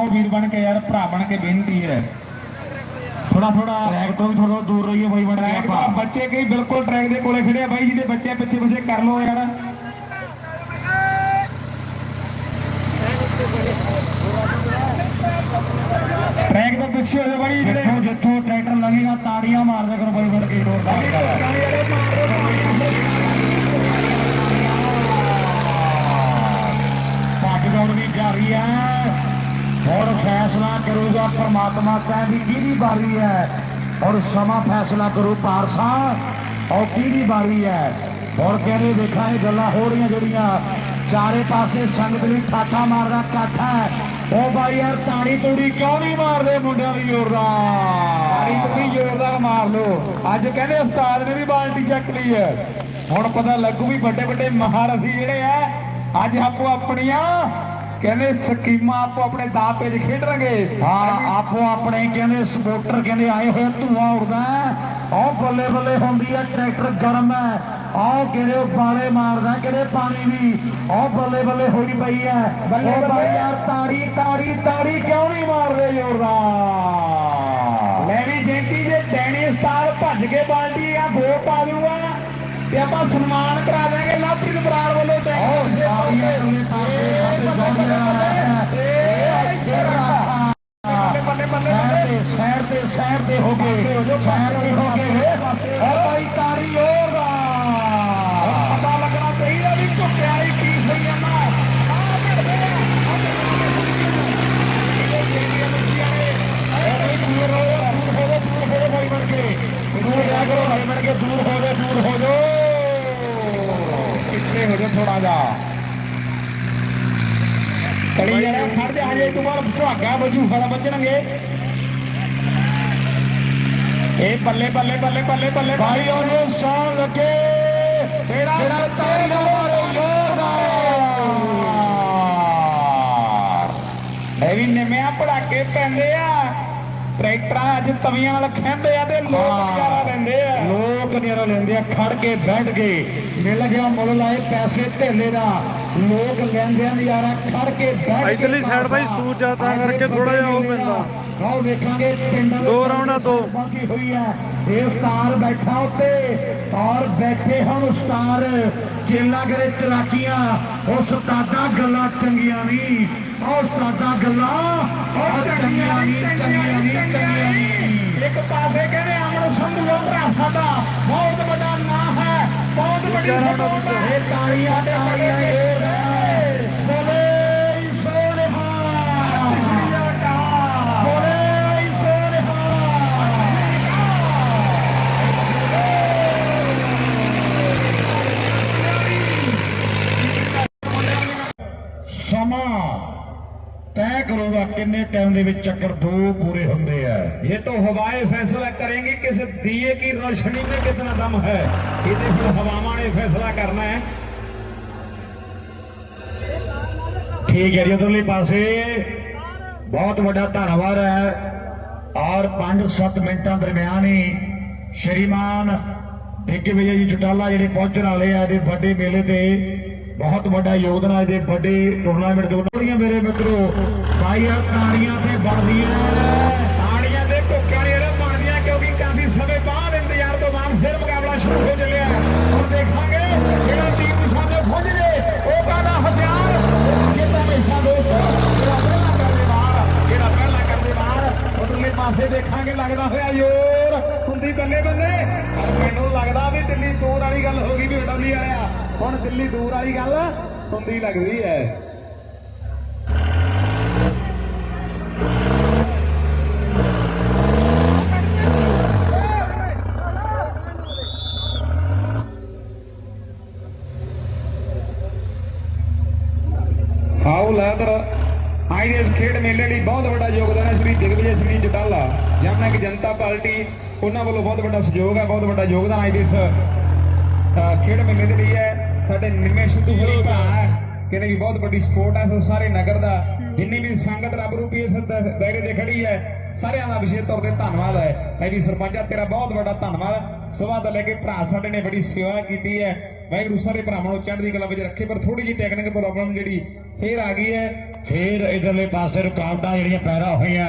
ਆਓ ਵੀਰ ਬਣ ਕੇ ਯਾਰ ਭਰਾ ਬਣ ਕੇ ਬੇਨਤੀ ਹੈ। ਥੋੜਾ ਥੋੜਾ ਟਰੈਕ ਤੋਂ ਵੀ ਥੋੜਾ ਦੂਰ ਰਹੀਏ ਬਾਈ ਬਣ ਕੇ ਆਪਾਂ। ਬੱਚੇ ਕਈ ਬਿਲਕੁਲ ਟਰੈਕ ਦੇ ਕੋਲੇ ਖੜੇ ਆ ਬਾਈ ਜਿਹਦੇ ਬੱਚੇ ਪਿੱਛੇ ਪਿੱਛੇ ਕਰ ਲਓ ਯਾਰ। ਟਰੈਕ ਤੋਂ ਪਿੱਛੇ ਹੋ ਜਾ ਬਾਈ ਜਿਹੜੇ ਜਿੱਥੋਂ ਜਿੱਥੋਂ ਟਰੈਕਟਰ ਲੰਘੇਗਾ ਤਾੜੀਆਂ ਮਾਰਦੇ ਕਰੋ ਬਾਈ ਬਣ ਕੇ। ਡੋਰ ਦਾ ਭੱਜ ਦੌੜ ਵੀ ਜਾਰੀ ਹੈ ਹੁਣ ਫੈਸਲਾ ਕਰੂਗਾ ਪ੍ਰਮਾਤਮਾ ਕਹਿ ਕਿਹਦੀ ਬਾਰੀ ਹੈ? ਔਰ ਸਮਾਂ ਫੈਸਲਾ ਕਰੋ ਪਾਰਸਾ। ਔਰ ਕਿਹਦੀ ਬਾਰੀ ਹੈ? ਹੁਣ ਕਹਿੰਦੇ ਵੇਖਾਂ ਇਹ ਗੱਲਾਂ ਹੋ ਰਹੀਆਂ ਜਿਹੜੀਆਂ। ਚਾਰੇ ਪਾਸੇ ਸੰਗਤ ਲਈ ਠਾਠਾ ਮਾਰਦਾ ਇਕੱਠ ਉਹ ਬਾਈ ਯਾਰ ਤਾਣੀ ਤੂੜੀ ਕਿਉਂ ਨਹੀਂ ਮਾਰਦੇ ਮੁੰਡਿਆਂ ਦੀ ਜ਼ੋਰਦਾਰ ਤਾੜੀ ਤੁਸੀਂ ਜ਼ੋਰਦਾਰ ਮਾਰ ਲਓ। ਅੱਜ ਕਹਿੰਦੇ ਉਸਤਾਦ ਨੇ ਵੀ ਬਾਲਟੀ ਚੱਕ ਲਈ ਹੈ। ਹੁਣ ਪਤਾ ਲੱਗੂ ਵੀ ਵੱਡੇ ਵੱਡੇ ਮਹਾਰਥੀ ਜਿਹੜੇ ਆ, ਅੱਜ ਆਪੋ ਆਪਣੀਆਂ ਕਹਿੰਦੇ ਸਕੀਮਾਂ ਆਪੋ ਆਪਣੇ ਦਾਅ ਪੇਜ ਖੇਡਣਗੇ। ਹਾਂ। ਆਪੋ ਆਪਣੇ ਕਹਿੰਦੇ ਸਪੋਰਟਰ ਕਹਿੰਦੇ ਆਏ ਹੋਏ ਧੂਆਂ ਉੜਦਾ ਆਹ ਬੱਲੇ ਬੱਲੇ ਹੁੰਦੀ ਹੈ ਟਰੈਕਟਰ ਗਰਮ ਹੈ। ਆਹ ਉਹ ਬਾਲੇ ਮਾਰਦਾ ਕਹਿੰਦੇ ਪਾਣੀ ਵੀ। ਆਹ ਬੱਲੇ ਬੱਲੇ ਹੋਈ ਪਈ ਹੈ। ਬੱਲੇ ਬੱਲੇ। ਯਾਰ ਤਾੜੀ ਤਾੜੀ ਤਾੜੀ ਕਿਉਂ ਨਹੀਂ ਮਾਰਦੇ ਜ਼ੋਰਦਾਰ? ਲੈ ਵੀ ਜੈਂਟੀ ਜੇ ਡੈਣੀ ਉਸਤਾਦ ਭੱਜ ਕੇ ਬਾਲਟੀ ਆ ਗੋ ਪਾ ਦੂਗਾ। ਤੇ ਆਪਾਂ ਸਨਮਾਨ ਕਰਾ ਦਾਂਗੇ ਲਵਪ੍ਰੀਤ ਬਰਾੜ ਵੱਲੋਂ ਤੇ ਆਹ ਤਾੜੀਆਂ ਦੋਨੇ ਪਾਸੇ ਸਾਡੇ ਬੱਲੇ ਬੱਲੇ ਬੱਲੇ ਬੱਲੇ ਸ਼ਹਿਰ ਤੇ ਸ਼ਹਿਰ ਤੇ ਹੋ ਗਏ ਸ਼ਹਿਰ ਤੇ ਹੋ ਗਏ ਉਹ ਬਾਈ ਤਾੜੀ ਹੋਰ ਦਾ ਪਤਾ ਲੱਗਣਾ ਚਾਹੀਦਾ ਵੀ ਝੁੱਕਿਆ ਹੀ ਕੀ ਸਹੀ ਆ ਨਾ ਦੂਰ ਹੋ ਜਾ ਦੂਰ ਹੋ ਜਾ ਦੂਰ ਹੋ ਜਾ ਦੂਰ ਹੋ ਜਾ ਥੋੜਾ ਜਾ ਕੜੀ ਜਰਾ ਖੜ ਜਾ ਹਜੇ ਤੂੰ ਬਾਅਦ ਸੁਹਾਗਾ ਵਜੂ ਫੜਾ ਬਚਣਗੇ ਇਹ ਬੱਲੇ ਬੱਲੇ ਬੱਲੇ ਬੱਲੇ ਬੱਲੇ ਭਾਈ ਉਹਨੂੰ ਸੌਣ ਲੱਗੇ। ਤੇਰਾ ਤੇਰਾ ਤਾੜੀ ਨਾ ਮਾਰੋ ਜ਼ੋਰਦਾਰ ਇਹ ਵੀ ਨਿਮਿਆ ਪੜਾਕੇ ਪੈਂਦੇ ਆ। ਟਰੈਕਟਰਾਂ ਅੱਜ ਤਵੀਆਂ ਨਾਲ ਖੈਂਦੇ ਆ ਤੇ ਲੋਕ ਨਜ਼ਾਰਾ ਲੈਂਦੇ ਆ। ਲੋਕ ਨਜ਼ਾਰਾ ਲੈਂਦੇ ਆ ਖੜ ਕੇ ਬੈਠ ਕੇ। ਮਿਲ ਗਿਆ ਮੁੱਲ ਲਾਏ ਪੈਸੇ ਢੇਲੇ ਦਾ। ਲੋਕ ਲੈਂਦੇ ਆ ਨਜ਼ਾਰਾ ਖੜ ਕੇ ਬੈਠ ਕੇ ਇੱਧਰਲੀ side ਬਾਈ ਸੂਰ ਜਾ ਤਾਂ ਕਰਕੇ ਥੋੜ੍ਹਾ ਜਿਹਾ ਉਹ ਪੈਂਦਾ। ਆਓ ਵੇਖਾਂਗੇ ਪਿੰਡਾਂ ਦੇ ਦੋ ਰਾਊਂਡਾਂ ਦੋ। ਬਾਕੀ ਹੋਈ ਹੈ ਇਹ ਉਸਤਾਰ ਬੈਠਾ ਉੱਤੇ ਔਰ ਬੈਠੇ ਹਨ ਉਸਤਾਰ ਚੇਲਾ ਕਰੇ ਚਲਾਕੀਆਂ। ਉਹ ਉਸਤਾਦਾਂ ਗੱਲਾਂ ਚੰਗੀਆਂ ਨਹੀਂ ਉਹ ਉਸਤਾਦਾਂ ਗੱਲਾਂ ਉਹ ਚੰਗੀਆਂ ਨਹੀਂ ਚੰਗੀਆਂ ਨਹੀਂ। ਚੰਗੀਆਂ 11 ਦਾ ਇਹ ਤਾਲੀਆਂ ਤਾਲੀਆਂ ਇਹ ਕਰੋਗਾ ਕਿੰਨੇ ਟਾਈਮ ਦੇ ਵਿੱਚ ਚੱਕਰ ਦੋ ਪੂਰੇ ਹੁੰਦੇ ਆ ये तो हवाएं फैसला करेंगी कि इस दिए की रोशनी में कितना दम है ये तो फिर हवामा ने फैसला करना है ਠੀਕ ਹੈ ਜੀ ਉਧਰਲੇ ਪਾਸੇ ਬਹੁਤ ਵੱਡਾ ਧੰਨਵਾਦ ਹੈ ਔਰ 5-7 ਮਿੰਟਾਂ ਦਰਮਿਆਨ ਹੀ ਸ਼੍ਰੀਮਾਨ ਠੇਕੇ ਵਿਜੇ ਜੀ ਚਟਾਲਾ ਜਿਹੜੇ ਪਹੁੰਚਣ ਵਾਲੇ ਆ ਇਹਦੇ ਵੱਡੇ ਮੇਲੇ ਤੇ ਬਹੁਤ ਵੱਡਾ ਯੋਗਦਾਨ ਹੈ ਇਹਦੇ ਵੱਡੇ ਟੂਰਨਾਮੈਂਟ ਦੇ ਉਹਨਾਂ ਮੇਰੇ ਮਿੱਤਰੋ ਭਾਈ ਆ ਤੇ ਬਣਦੀਆਂ ਹੁੰਦੀ ਬੱਲੇ ਬੱਲੇ। ਮੈਨੂੰ ਲੱਗਦਾ ਵੀ ਦਿੱਲੀ ਦੂਰ ਵਾਲੀ ਗੱਲ ਹੋ ਗਈ ਵੀ ਡੱਲੀ ਵਾਲਿਆ। ਹੁਣ ਦਿੱਲੀ ਦੂਰ ਵਾਲੀ ਗੱਲ ਹੁੰਦੀ ਲੱਗਦੀ ਹੈ। ਹਾਉ ਲੈਦਰ ਆਈਡੀਐਸ ਖੇਡ ਮੇਲੇ ਲਈ ਬਹੁਤ ਵੱਡਾ ਯੋਗਦਾਨ ਹੈ, ਸ੍ਰੀ ਦਿਗਵਿਜੇ ਸਿੰਘ ਜਟਾਲਾ। ਜਮਨਾ ਕਿ ਜਨਤਾ ਪਾਰਟੀ ਉਹਨਾਂ ਵੱਲੋਂ ਬਹੁਤ ਵੱਡਾ ਸਹਿਯੋਗ ਹੈ, ਬਹੁਤ ਵੱਡਾ ਯੋਗਦਾਨ ਆਈਡੀਐਸ ਖੇਡ ਮੇਲੇ ਦੇ ਲਈ ਹੈ। ਸਾਡੇ ਨਿੰਮੇ ਸਿੱਧੂ ਹੋਰੀ ਭਰਾ ਕਹਿੰਦੇ ਵੀ ਬਹੁਤ ਵੱਡੀ ਸਪੋਰਟ ਹੈ, ਸੋ ਸਾਰੇ ਨਗਰ ਦਾ ਜਿੰਨੀ ਵੀ ਸੰਗਤ ਰੱਬ ਰੂਪੀ ਇਸ ਦਾਇਰੇ ਤੇ ਖੜੀ ਹੈ, ਸਾਰਿਆਂ ਦਾ ਵਿਸ਼ੇਸ਼ ਤੌਰ ਤੇ ਧੰਨਵਾਦ ਹੈ। ਐ ਵੀ ਸਰਪੰਚਾ, ਤੇਰਾ ਬਹੁਤ ਵੱਡਾ ਧੰਨਵਾਦ। ਸਵੇਰ ਤੋਂ ਲੈ ਕੇ ਭਰਾ ਸਾਡੇ ਨੇ ਬੜੀ ਸੇਵਾ ਕੀਤੀ ਹੈ। ਵਾਹਿਗੁਰੂ ਸਾਰੇ ਭਰਾਵਾਂ ਨੂੰ ਚੜ੍ਹਦੀ ਕਲਾ ਵਿੱਚ ਰੱਖੇ, ਪਰ ਥੋੜੀ ਜਿਹੀ ਟੈਕਨੀਕਲ ਪ੍ਰੋਬਲਮ ਜਿਹੜੀ ਫੇਰ ਆ ਗਈ ਹੈ। ਫੇਰ ਇਧਰਲੇ ਪਾਸੇ ਰੁਕਾਵਟਾਂ ਜਿਹੜੀਆਂ ਪੈਦਾ ਹੋਈਆਂ।